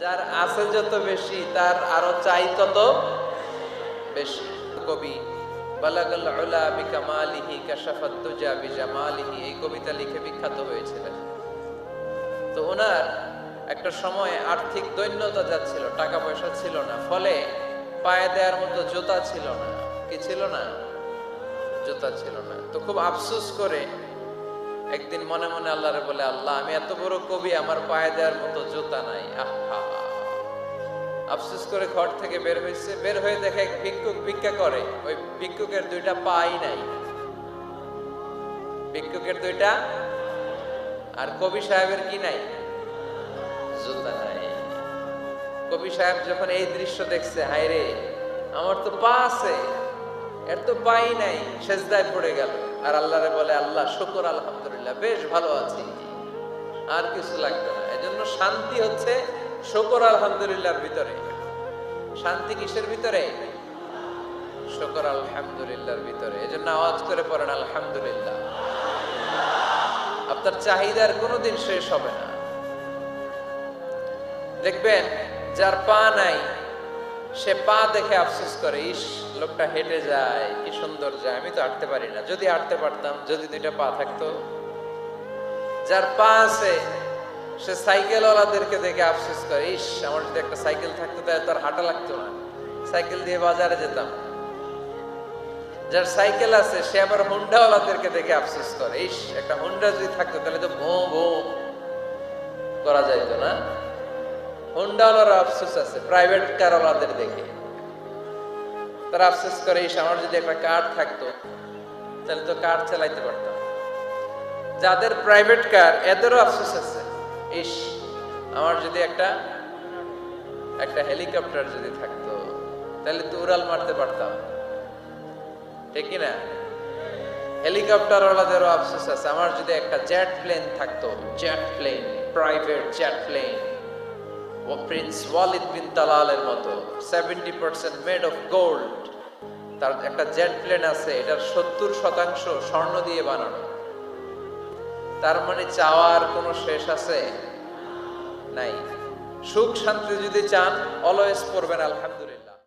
যার আছে যত বেশি, তার আরও চাই তত বেশি। কবি, বালাগাল উলা বিকামালিহি কাশাফাত তুজা বিজামালিহি, এই কবিতা লিখে বিখ্যাত হয়েছিলেন। তো ওনার একটা সময় আর্থিক দৈন্যতা যাচ্ছিল টাকা পয়সা ছিল না, ফলে পায়ে দেওয়ার মতো জুতা ছিল না। কি ছিল না? জুতা ছিল না। তো খুব আফসোস করে একদিন মনে মনে আল্লাহরে বলে, আল্লাহ, আমি এত বড় কবি, আমার পায়ে দেওয়ার মতো জুতা নাই। আহা। আফসোস করে ঘর থেকে বের হয়েছে। বের হয়ে দেখে এক ভিক্ষুক ভিক্ষা করে। ওই ভিক্ষুকের দুইটা পাই নাই। ভিক্ষুকের দুইটা আর কবি সাহেবের কি নাই? জুতা নাই। কবি সাহেব যখন এই দৃশ্য দেখছে হায় রে আমার তো পা আছে। এর তো পাই নাই, সেজদায় পড়ে গেল। আর আল্লাহরে বলে, আল্লাহ, শুকর, আলহামদুলিল্লাহ, বেশ ভালো আছি। আর কিছু লাগবে না। এজন্য শান্তি হচ্ছে শুকর, আলহামদুলিল্লাহর ভিতরে। শান্তি কিসের ভিতরে? শুকর, আলহামদুলিল্লাহর ভিতরে। এজন্য আওয়াজ করে পড়েন, আলহামদুলিল্লাহ। আপনার চাহিদার কোনোদিন শেষ হবে না। দেখবেন, যার পা নাই সে পা দেখে আফসোস করে, ইস, লোকটা হেঁটে যায়, কি সুন্দর যায়, আমি তো হাঁটতে পারি না। যদি হাঁটতে পারতাম, যদি দুইটা পা থাকতো। যার পা আছে, সে সাইকেলওয়ালাদেরকে দেখে আফসোস করে, ইস, আমার যদি একটা সাইকেল থাকতো, তাহলে তার হাঁটা লাগতো না। সাইকেল দিয়ে বাজারে যেতাম। যার সাইকেল আছে, সে আবার হুন্ডাওয়ালাদেরকে দেখে আফসোস করে, ইস, একটা হুন্ডা যদি থাকতো, তাহলে তো ভো ভো করা যাইতো না? হুন্ডাওয়ালার আফসোস আছে প্রাইভেট কারওয়ালাদের দেখে। তারা আফসোস করে ইস আমার যদি একটা কার থাকতো, তাহলে তো কার চালাইতে পারতাম। যাদের প্রাইভেট কার এদেরও আফসোস আছে। ইস, আমার যদি একটা একটা হেলিকপ্টার যদি থাকতো, তাহলে তো উড়াল মারতে পারতাম। ঠিক না? হেলিকপ্টার ওয়ালাদেরও আফসোস আছে। আমার যদি একটা জেট প্লেন থাকতো jet plane private jet plane ও প্রিন্স ওয়ালিদ বিন তালালের মতো। Seventy percent made of gold তার একটা জেট প্লেন আছে, এটার সত্তর শতাংশ স্বর্ণ দিয়ে বানানো। তার মানে চাওয়ার কোনো শেষ আছে? নাই। সুখ শান্তি যদি চান অলওয়েজ পড়বেন, আলহামদুলিল্লাহ।